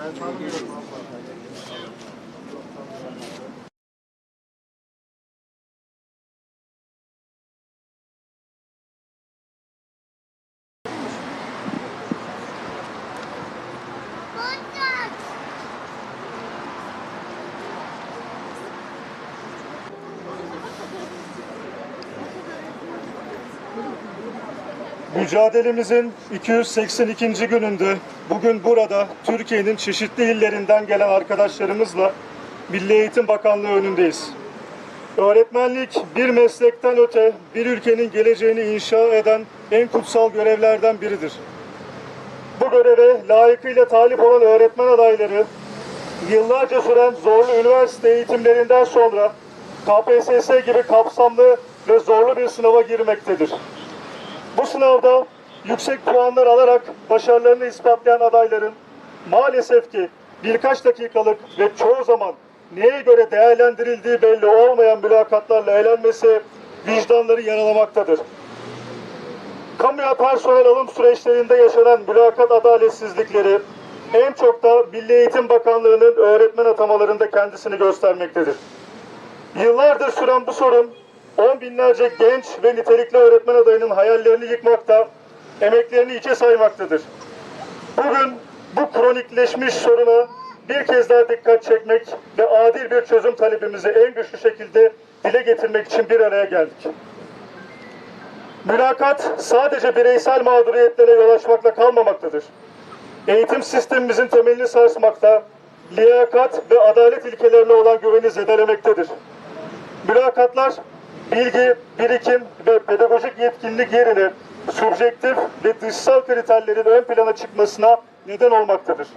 That's probably Mücadelemizin 282. gününde bugün burada Türkiye'nin çeşitli illerinden gelen arkadaşlarımızla Milli Eğitim Bakanlığı önündeyiz. Öğretmenlik bir meslekten öte bir ülkenin geleceğini inşa eden en kutsal görevlerden biridir. Bu göreve layıkıyla talip olan öğretmen adayları yıllarca süren zorlu üniversite eğitimlerinden sonra KPSS gibi kapsamlı ve zorlu bir sınava girmektedir. Bu sınavda yüksek puanlar alarak başarılarını ispatlayan adayların maalesef ki birkaç dakikalık ve çoğu zaman neye göre değerlendirildiği belli olmayan mülakatlarla elenmesi vicdanları yaralamaktadır. Kamuya personel alım süreçlerinde yaşanan mülakat adaletsizlikleri en çok da Milli Eğitim Bakanlığı'nın öğretmen atamalarında kendisini göstermektedir. Yıllardır süren bu sorun on binlerce genç ve nitelikli öğretmen adayının hayallerini yıkmakta, emeklerini içe saymaktadır. Bugün bu kronikleşmiş soruna bir kez daha dikkat çekmek ve adil bir çözüm talebimizi en güçlü şekilde dile getirmek için bir araya geldik. Mülakat sadece bireysel mağduriyetlere yol açmakla kalmamaktadır. Eğitim sistemimizin temelini sarsmakta, liyakat ve adalet ilkelerine olan güveni zedelemektedir. Mülakatlar bilgi, birikim ve pedagojik yetkinlik yerine subjektif ve dışsal kriterlerin ön plana çıkmasına neden olmaktadır.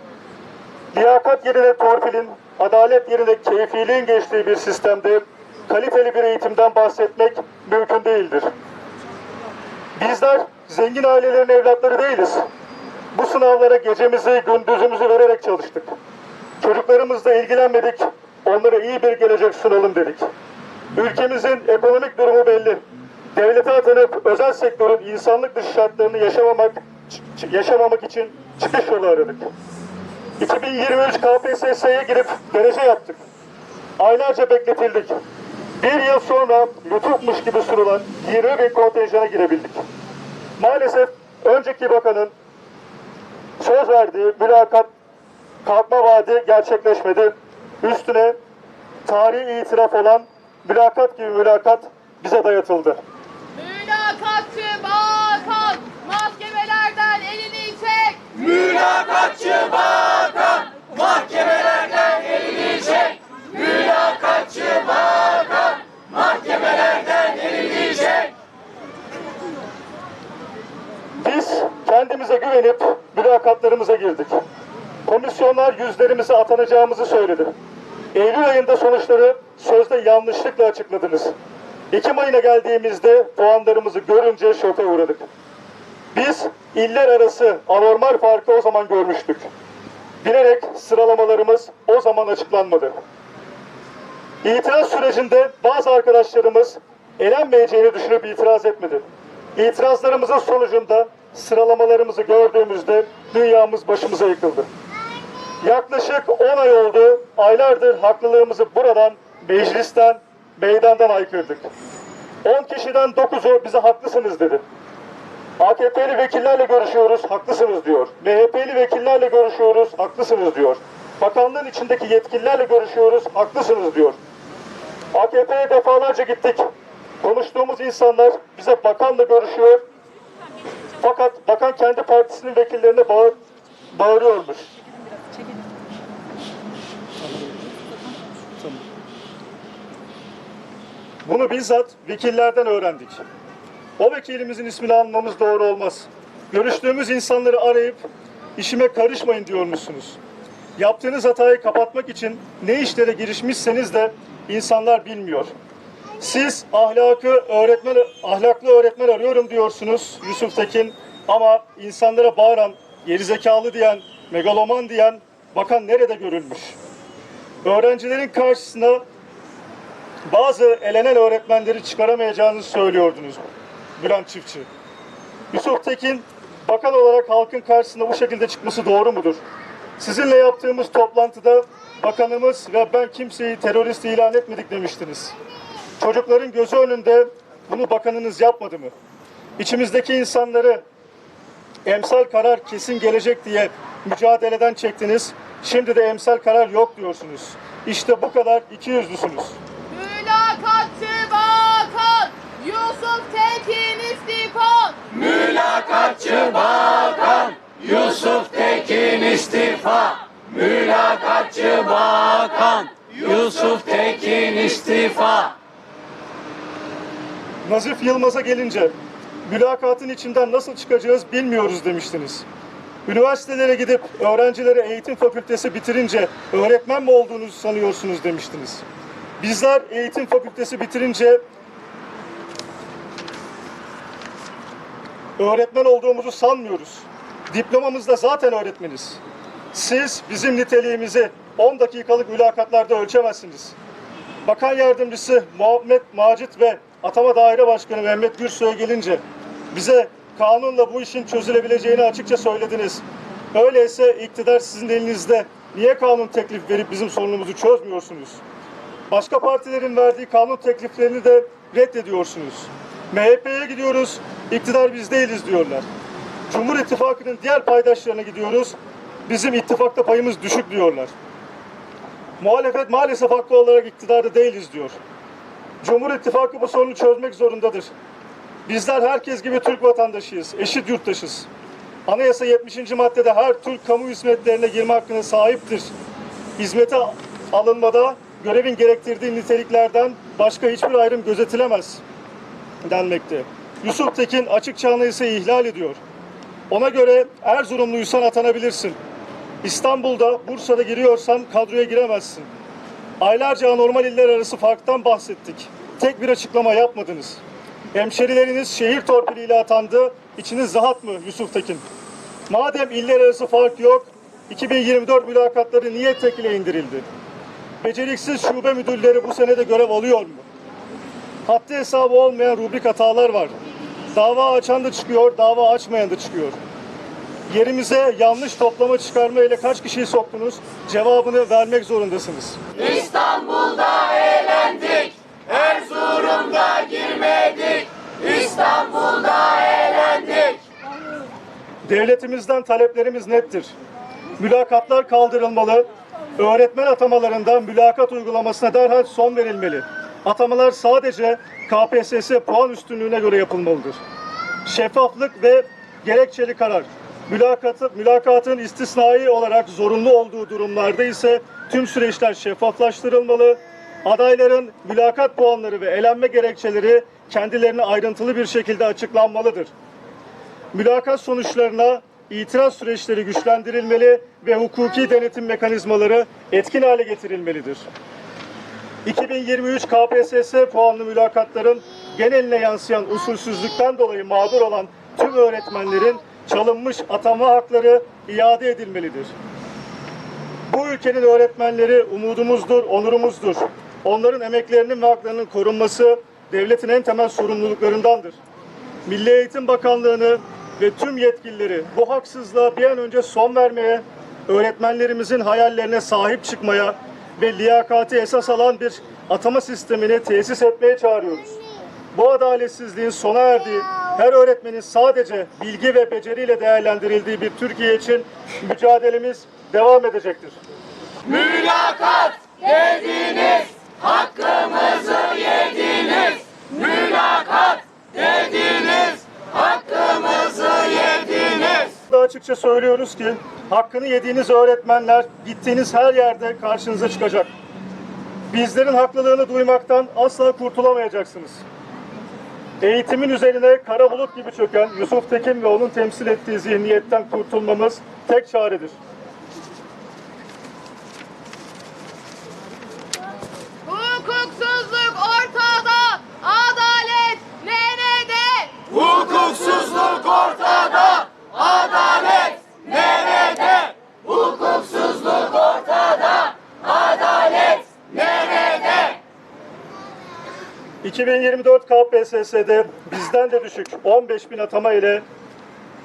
Liyakat yerine torpilin, adalet yerine keyfiliğin geçtiği bir sistemde kaliteli bir eğitimden bahsetmek mümkün değildir. Bizler zengin ailelerin evlatları değiliz. Bu sınavlara gecemizi, gündüzümüzü vererek çalıştık. Çocuklarımızla ilgilenmedik, onlara iyi bir gelecek sunalım dedik. Ülkemizin ekonomik durumu belli. Devlete atanıp özel sektörün insanlık dışı şartlarını yaşamamak yaşamamak için çıkış yolu aradık. 2023 KPSS'ye girip derece yaptık. Aylarca bekletildik. Bir yıl sonra lütufmuş gibi sunulan 20 bin kontenjana girebildik. Maalesef önceki bakanın söz verdiği mülakat kalkma vaadi gerçekleşmedi. Üstüne tarihi itiraf olan mülakat gibi mülakat bize dayatıldı. Mülakatçı bakan mahkemelerden elini çek. Mülakatçı bakan mahkemelerden elini çek. Mülakatçı bakan mahkemelerden elini çek. Biz kendimize güvenip mülakatlarımıza girdik. Komisyonlar yüzlerimize atanacağımızı söyledi. Eylül ayında sonuçları sözde yanlışlıkla açıkladınız. Ekim ayına geldiğimizde puanlarımızı görünce şoka uğradık. Biz iller arası anormal farkı o zaman görmüştük. Bilerek sıralamalarımız o zaman açıklanmadı. İtiraz sürecinde bazı arkadaşlarımız elenmeyeceğini düşünüp itiraz etmedi. İtirazlarımızın sonucunda sıralamalarımızı gördüğümüzde dünyamız başımıza yıkıldı. Yaklaşık 10 ay oldu. Aylardır haklılığımızı buradan, meclisten, meydandan aykırdık. 10 kişiden 9'u bize haklısınız dedi. AKP'li vekillerle görüşüyoruz, haklısınız diyor. MHP'li vekillerle görüşüyoruz, haklısınız diyor. Bakanlığın içindeki yetkililerle görüşüyoruz, haklısınız diyor. AKP'ye defalarca gittik. Konuştuğumuz insanlar bize bakanla görüşüyor. Fakat bakan kendi partisinin vekillerine bağır, bağırıyormuş. Bunu bizzat vekillerden öğrendik. O vekilimizin ismini almamız doğru olmaz. Görüştüğümüz insanları arayıp işime karışmayın diyormuşsunuz. Yaptığınız hatayı kapatmak için ne işlere girişmişseniz de insanlar bilmiyor. Siz ahlakı öğretmen, ahlaklı öğretmen arıyorum diyorsunuz Yusuf Tekin ama insanlara bağıran, gerizekalı diyen, megaloman diyen bakan nerede görülmüş? Öğrencilerin karşısına bazı elenen öğretmenleri çıkaramayacağınızı söylüyordunuz Bülent Çiftçi. Yusuf Tekin bakan olarak halkın karşısına bu şekilde çıkması doğru mudur? Sizinle yaptığımız toplantıda bakanımız ve ben kimseyi terörist ilan etmedik demiştiniz. Çocukların gözü önünde bunu bakanınız yapmadı mı? İçimizdeki insanları emsal karar kesin gelecek diye mücadeleden çektiniz. Şimdi de emsal karar yok diyorsunuz. İşte bu kadar ikiyüzlüsünüz. Mülakatçı bakan Yusuf Tekin istifa. Mülakatçı bakan Yusuf Tekin istifa. Nazif Yılmaz'a gelince mülakatın içinden nasıl çıkacağız bilmiyoruz demiştiniz. Üniversitelere gidip öğrencilere eğitim fakültesi bitirince öğretmen mi olduğunuzu sanıyorsunuz demiştiniz. Bizler eğitim fakültesi bitirince öğretmen olduğumuzu sanmıyoruz. Diplomamızda zaten öğretmeniz. Siz bizim niteliğimizi 10 dakikalık mülakatlarda ölçemezsiniz. Bakan Yardımcısı Muhammed Macit ve Atama Daire Başkanı Mehmet Gürsoy'a gelince bize kanunla bu işin çözülebileceğini açıkça söylediniz. Öyleyse iktidar sizin elinizde. Niye kanun teklif verip bizim sorunumuzu çözmüyorsunuz? Başka partilerin verdiği kanun tekliflerini de reddediyorsunuz. MHP'ye gidiyoruz, iktidar biz değiliz diyorlar. Cumhur İttifakı'nın diğer paydaşlarına gidiyoruz, bizim ittifakta payımız düşük diyorlar. Muhalefet maalesef haklı olarak iktidarda değiliz diyor. Cumhur İttifakı bu sorunu çözmek zorundadır. Bizler herkes gibi Türk vatandaşıyız, eşit yurttaşız. Anayasa 70. maddede her Türk kamu hizmetlerine girme hakkına sahiptir. Hizmete alınmada görevin gerektirdiği niteliklerden başka hiçbir ayrım gözetilemez denmekte. Yusuf Tekin açıkça anayasayı ihlal ediyor. Ona göre Erzurumluysan atanabilirsin. İstanbul'da, Bursa'da giriyorsan kadroya giremezsin. Aylarca anormal iller arası farktan bahsettik. Tek bir açıklama yapmadınız. Hemşerileriniz şehir torpiliyle atandı. İçiniz rahat mı Yusuf Tekin? Madem iller arası fark yok, 2024 mülakatları niye tekile indirildi? Beceriksiz şube müdürleri bu sene de görev alıyor mu? Haddi hesabı olmayan rubrik hatalar var. Dava açan da çıkıyor, dava açmayan da çıkıyor. Yerimize yanlış toplama çıkarma ile kaç kişiyi soktunuz? Cevabını vermek zorundasınız. İstanbul'da eğlendik. Erzurum'da girmedik. İstanbul'da eğlendik. Devletimizden taleplerimiz nettir. Mülakatlar kaldırılmalı. Öğretmen atamalarında mülakat uygulamasına derhal son verilmeli. Atamalar sadece KPSS puan üstünlüğüne göre yapılmalıdır. Şeffaflık ve gerekçeli karar. Mülakatı, mülakatın istisnai olarak zorunlu olduğu durumlarda ise tüm süreçler şeffaflaştırılmalı. Adayların mülakat puanları ve elenme gerekçeleri kendilerine ayrıntılı bir şekilde açıklanmalıdır. Mülakat sonuçlarına itiraz süreçleri güçlendirilmeli ve hukuki denetim mekanizmaları etkin hale getirilmelidir. 2023 KPSS puanlı mülakatların geneline yansıyan usulsüzlükten dolayı mağdur olan tüm öğretmenlerin çalınmış atama hakları iade edilmelidir. Bu ülkenin öğretmenleri umudumuzdur, onurumuzdur. Onların emeklerinin ve haklarının korunması devletin en temel sorumluluklarındandır. Milli Eğitim Bakanlığı'nı ve tüm yetkilileri bu haksızlığa bir an önce son vermeye, öğretmenlerimizin hayallerine sahip çıkmaya ve liyakati esas alan bir atama sistemini tesis etmeye çağırıyoruz. Bu adaletsizliğin sona erdiği, her öğretmenin sadece bilgi ve beceriyle değerlendirildiği bir Türkiye için mücadelemiz devam edecektir. Mülakat dediniz. Hakkımızı yediniz. Mülakat dediniz. Hakkımızı açıkça söylüyoruz ki hakkını yediğiniz öğretmenler gittiğiniz her yerde karşınıza çıkacak. bizlerin haklılığını duymaktan asla kurtulamayacaksınız. Eğitimin üzerine kara bulut gibi çöken Yusuf Tekin ve onun temsil ettiği zihniyetten kurtulmamız tek çaredir. Hukuksuzluk ortada, adalet nerede? Hukuksuzluk ortada, adalet nerede? Hukuksuzluk ortada, adalet nerede? 2024 KPSS'de bizden de düşük 15 bin atama ile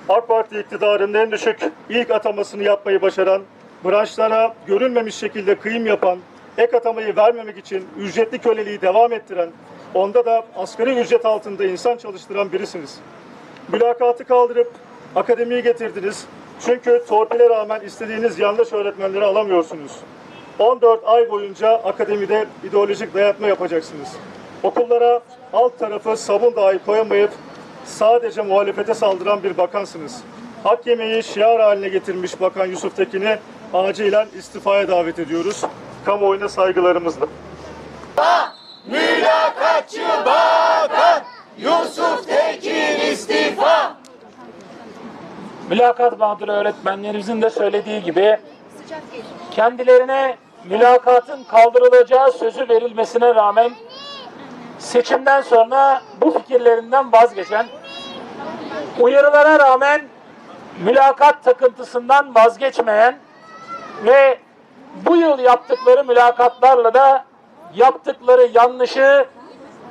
AK Parti iktidarının en düşük ilk atamasını yapmayı başaran, branşlara görülmemiş şekilde kıyım yapan, ek atamayı vermemek için ücretli köleliği devam ettiren, onda da asgari ücret altında insan çalıştıran birisiniz. Mülakatı kaldırıp akademiyi getirdiniz. Çünkü torpile rağmen istediğiniz yanlış öğretmenleri alamıyorsunuz. 14 ay boyunca akademide ideolojik dayatma yapacaksınız. Okullara alt tarafı sabun dahi koyamayıp sadece muhalefete saldıran bir bakansınız. Hak yemeği şiar haline getirmiş Bakan Yusuf Tekin'i acilen istifaya davet ediyoruz. Kamuoyuna saygılarımızla. Mülakatçı bakan Yusuf Tekin. Mülakat mağduru öğretmenlerimizin de söylediği gibi kendilerine mülakatın kaldırılacağı sözü verilmesine rağmen seçimden sonra bu fikirlerinden vazgeçen, uyarılara rağmen mülakat takıntısından vazgeçmeyen ve bu yıl yaptıkları mülakatlarla da yaptıkları yanlışı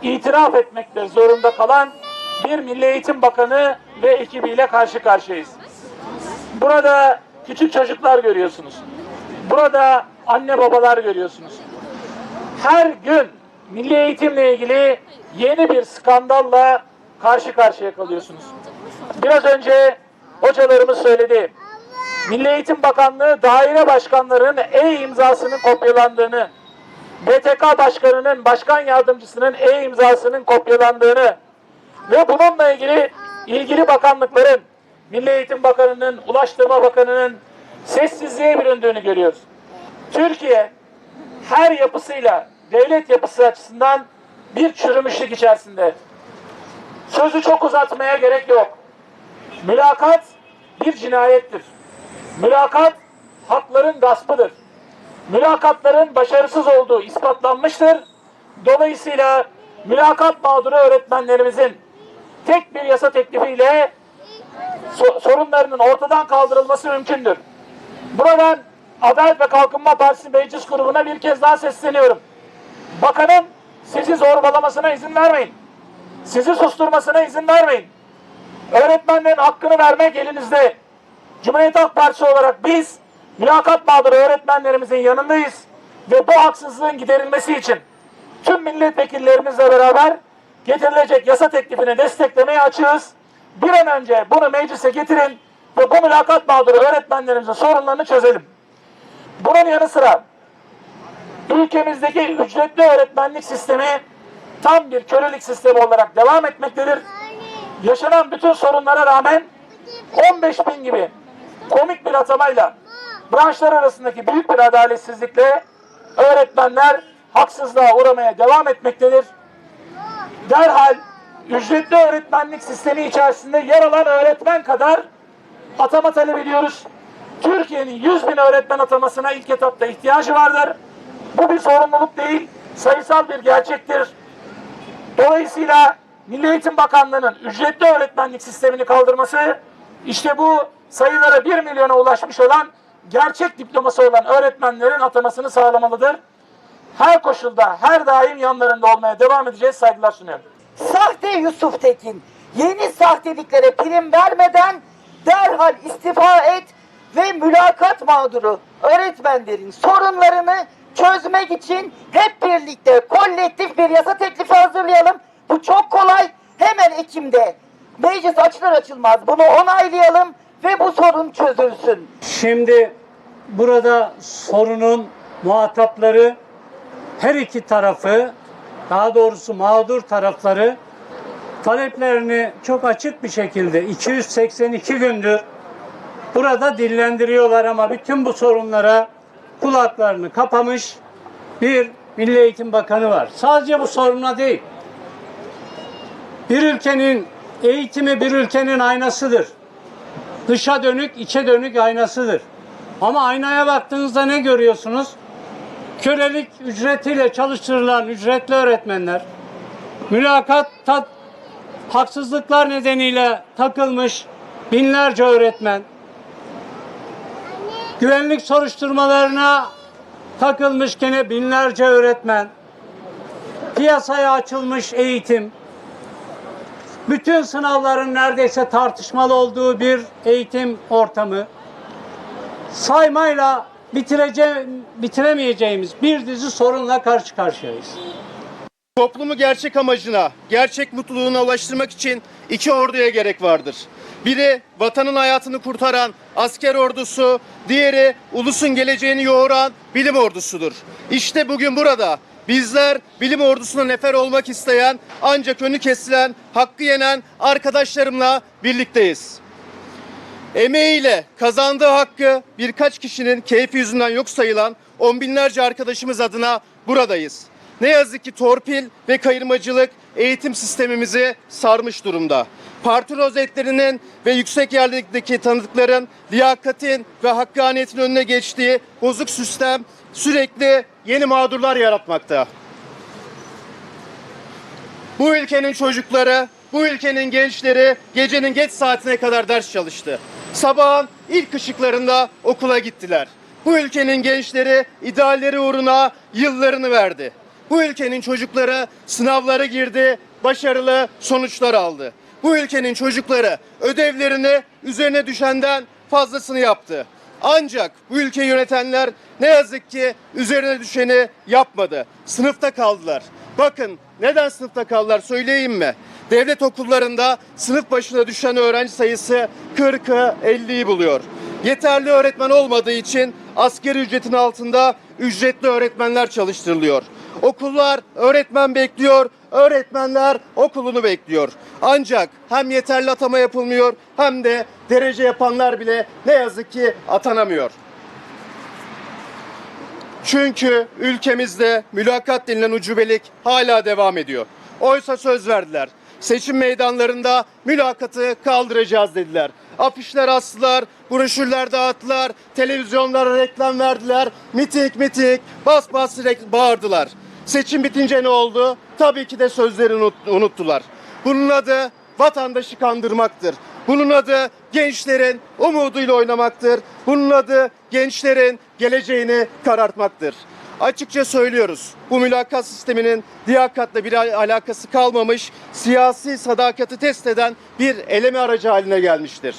itiraf etmekte zorunda kalan bir Milli Eğitim Bakanı ve ekibiyle karşı karşıyayız. Burada küçük çocuklar görüyorsunuz. Burada anne babalar görüyorsunuz. Her gün milli eğitimle ilgili yeni bir skandalla karşı karşıya kalıyorsunuz. Biraz önce hocalarımız söyledi. Milli Eğitim Bakanlığı daire başkanlarının e-imzasının kopyalandığını, BTK başkanının, başkan yardımcısının e-imzasının kopyalandığını ve bununla ilgili ilgili bakanlıkların, Milli Eğitim Bakanı'nın, Ulaştırma Bakanı'nın sessizliğe büründüğünü görüyoruz. Türkiye her yapısıyla devlet yapısı açısından bir çürümüşlük içerisinde. Sözü çok uzatmaya gerek yok. Mülakat bir cinayettir. Mülakat hakların gaspıdır. Mülakatların başarısız olduğu ispatlanmıştır. Dolayısıyla mülakat mağduru öğretmenlerimizin tek bir yasa teklifiyle so- sorunlarının ortadan kaldırılması mümkündür. Buradan Adalet ve Kalkınma Partisi meclis grubuna bir kez daha sesleniyorum. Bakanın sizi zorbalamasına izin vermeyin. Sizi susturmasına izin vermeyin. Öğretmenlerin hakkını vermek elinizde. Cumhuriyet Halk Partisi olarak biz mülakat mağduru öğretmenlerimizin yanındayız ve bu haksızlığın giderilmesi için tüm milletvekillerimizle beraber getirilecek yasa teklifini desteklemeye açığız. Bir an önce bunu meclise getirin ve bu mülakat mağduru öğretmenlerimizin sorunlarını çözelim. Bunun yanı sıra ülkemizdeki ücretli öğretmenlik sistemi tam bir kölelik sistemi olarak devam etmektedir. Yaşanan bütün sorunlara rağmen 15 bin gibi komik bir atamayla branşlar arasındaki büyük bir adaletsizlikle öğretmenler haksızlığa uğramaya devam etmektedir. Derhal ücretli öğretmenlik sistemi içerisinde yer alan öğretmen kadar atama talep ediyoruz. Türkiye'nin 100 bin öğretmen atamasına ilk etapta ihtiyacı vardır. Bu bir sorumluluk değil, sayısal bir gerçektir. Dolayısıyla Milli Eğitim Bakanlığı'nın ücretli öğretmenlik sistemini kaldırması işte bu sayılara 1 milyona ulaşmış olan gerçek diploması olan öğretmenlerin atamasını sağlamalıdır. Her koşulda, her daim yanlarında olmaya devam edeceğiz. Saygılar sunuyorum. Sahte Yusuf Tekin yeni sahteliliklere prim vermeden derhal istifa et ve mülakat mağduru öğretmenlerin sorunlarını çözmek için hep birlikte kolektif bir yasa teklifi hazırlayalım. Bu çok kolay. Hemen Ekim'de meclis açılır açılmaz bunu onaylayalım ve bu sorun çözülsün. Şimdi burada sorunun muhatapları her iki tarafı, daha doğrusu mağdur tarafları taleplerini çok açık bir şekilde 282 gündür burada dillendiriyorlar ama bütün bu sorunlara kulaklarını kapamış bir Milli Eğitim Bakanı var. Sadece bu sorunla değil. Bir ülkenin eğitimi bir ülkenin aynasıdır. Dışa dönük, içe dönük aynasıdır. Ama aynaya baktığınızda ne görüyorsunuz? Kölelik ücretiyle çalıştırılan ücretli öğretmenler, mülakat tat, haksızlıklar nedeniyle takılmış binlerce öğretmen, güvenlik soruşturmalarına takılmış gene binlerce öğretmen, piyasaya açılmış eğitim, bütün sınavların neredeyse tartışmalı olduğu bir eğitim ortamı, saymayla bitirece bitiremeyeceğimiz bir dizi sorunla karşı karşıyayız. Toplumu gerçek amacına, gerçek mutluluğuna ulaştırmak için iki orduya gerek vardır. Biri vatanın hayatını kurtaran asker ordusu, diğeri ulusun geleceğini yoğuran bilim ordusudur. İşte bugün burada bizler bilim ordusuna nefer olmak isteyen ancak önü kesilen, hakkı yenen arkadaşlarımla birlikteyiz. Emeğiyle kazandığı hakkı birkaç kişinin keyfi yüzünden yok sayılan on binlerce arkadaşımız adına buradayız. Ne yazık ki torpil ve kayırmacılık eğitim sistemimizi sarmış durumda. Parti rozetlerinin ve yüksek yerlerdeki tanıdıkların liyakatin ve hakkaniyetin önüne geçtiği bozuk sistem sürekli yeni mağdurlar yaratmakta. Bu ülkenin çocukları, bu ülkenin gençleri gecenin geç saatine kadar ders çalıştı. Sabahın ilk ışıklarında okula gittiler. Bu ülkenin gençleri idealleri uğruna yıllarını verdi. Bu ülkenin çocukları sınavlara girdi, başarılı sonuçlar aldı. Bu ülkenin çocukları ödevlerini üzerine düşenden fazlasını yaptı. Ancak bu ülkeyi yönetenler ne yazık ki üzerine düşeni yapmadı. Sınıfta kaldılar. Bakın neden sınıfta kaldılar söyleyeyim mi? Devlet okullarında sınıf başına düşen öğrenci sayısı 40'ı 50'yi buluyor. Yeterli öğretmen olmadığı için asgari ücretin altında ücretli öğretmenler çalıştırılıyor. Okullar öğretmen bekliyor, öğretmenler okulunu bekliyor. Ancak hem yeterli atama yapılmıyor hem de derece yapanlar bile ne yazık ki atanamıyor. Çünkü ülkemizde mülakat denilen ucubelik hala devam ediyor. Oysa söz verdiler. Seçim meydanlarında mülakatı kaldıracağız dediler. Afişler astılar, broşürler dağıttılar, televizyonlara reklam verdiler, miting miting, bas bas bağırdılar. Seçim bitince ne oldu? Tabii ki de sözleri unut- unuttular. Bunun adı vatandaşı kandırmaktır. Bunun adı gençlerin umuduyla oynamaktır. Bunun adı gençlerin geleceğini karartmaktır. Açıkça söylüyoruz. Bu mülakat sisteminin liyakatla bir al- alakası kalmamış, siyasi sadakati test eden bir eleme aracı haline gelmiştir.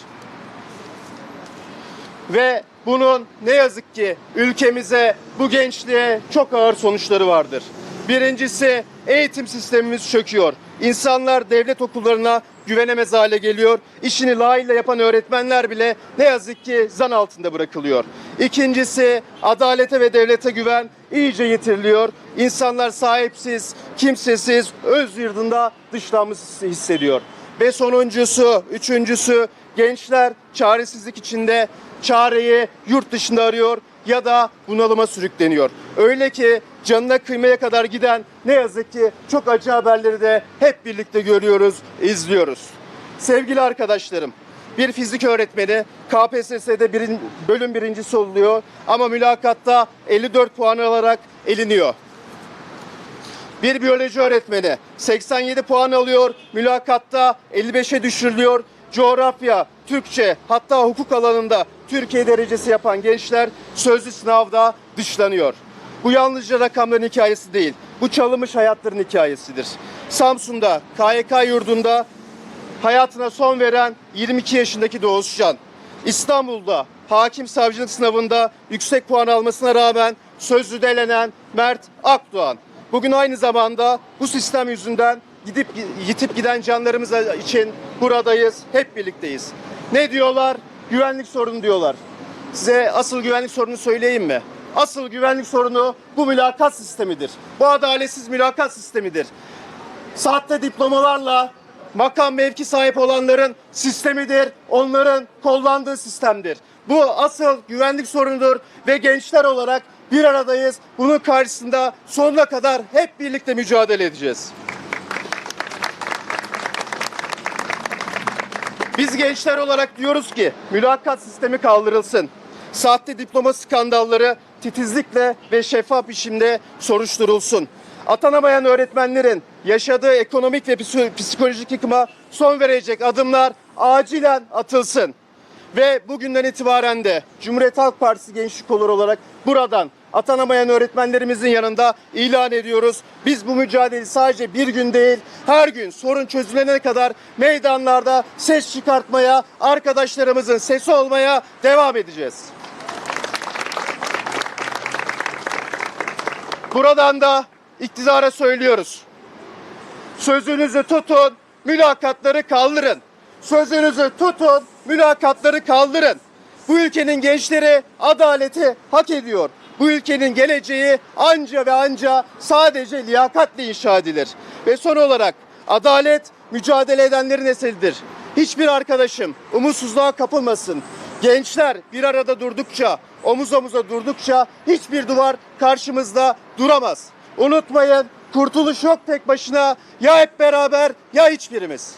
Ve bunun ne yazık ki ülkemize, bu gençliğe çok ağır sonuçları vardır. Birincisi eğitim sistemimiz çöküyor. İnsanlar devlet okullarına güvenemez hale geliyor. İşini layığıyla yapan öğretmenler bile ne yazık ki zan altında bırakılıyor. İkincisi adalete ve devlete güven iyice yitiriliyor. İnsanlar sahipsiz, kimsesiz, öz yurdunda dışlanmış hissediyor. Ve sonuncusu, üçüncüsü gençler çaresizlik içinde çareyi yurt dışında arıyor ya da bunalıma sürükleniyor. Öyle ki canına kıymaya kadar giden ne yazık ki çok acı haberleri de hep birlikte görüyoruz, izliyoruz. Sevgili arkadaşlarım, bir fizik öğretmeni KPSS'de birin, bölüm birincisi oluyor ama mülakatta 54 puan alarak eliniyor. Bir biyoloji öğretmeni 87 puan alıyor, mülakatta 55'e düşürülüyor. Coğrafya, Türkçe hatta hukuk alanında Türkiye derecesi yapan gençler sözlü sınavda dışlanıyor. Bu yalnızca rakamların hikayesi değil, bu çalınmış hayatların hikayesidir. Samsun'da, KYK yurdunda hayatına son veren 22 yaşındaki Doğuşcan. İstanbul'da hakim savcılık sınavında yüksek puan almasına rağmen sözlü delenen Mert Akdoğan. Bugün aynı zamanda bu sistem yüzünden gidip yitip giden canlarımız için buradayız, hep birlikteyiz. Ne diyorlar? Güvenlik sorunu diyorlar. Size asıl güvenlik sorunu söyleyeyim mi? Asıl güvenlik sorunu bu mülakat sistemidir. Bu adaletsiz mülakat sistemidir sahte diplomalarla makam mevki sahip olanların sistemidir. Onların kullandığı sistemdir. Bu asıl güvenlik sorunudur ve gençler olarak bir aradayız. Bunun karşısında sonuna kadar hep birlikte mücadele edeceğiz. Biz gençler olarak diyoruz ki mülakat sistemi kaldırılsın. Sahte diploma skandalları titizlikle ve şeffaf biçimde soruşturulsun. Atanamayan öğretmenlerin yaşadığı ekonomik ve psiko- psikolojik yıkıma son verecek adımlar acilen atılsın. Ve bugünden itibaren de Cumhuriyet Halk Partisi Gençlik Kolu olarak buradan atanamayan öğretmenlerimizin yanında ilan ediyoruz. Biz bu mücadeleyi sadece bir gün değil, her gün sorun çözülene kadar meydanlarda ses çıkartmaya, arkadaşlarımızın sesi olmaya devam edeceğiz. Buradan da iktidara söylüyoruz. Sözünüzü tutun, mülakatları kaldırın. Sözünüzü tutun, mülakatları kaldırın. Bu ülkenin gençleri adaleti hak ediyor. Bu ülkenin geleceği anca ve anca sadece liyakatle inşa edilir. Ve son olarak adalet mücadele edenlerin eseridir. Hiçbir arkadaşım umutsuzluğa kapılmasın. Gençler bir arada durdukça, omuz omuza durdukça hiçbir duvar karşımızda duramaz. Unutmayın kurtuluş yok tek başına ya hep beraber ya hiçbirimiz.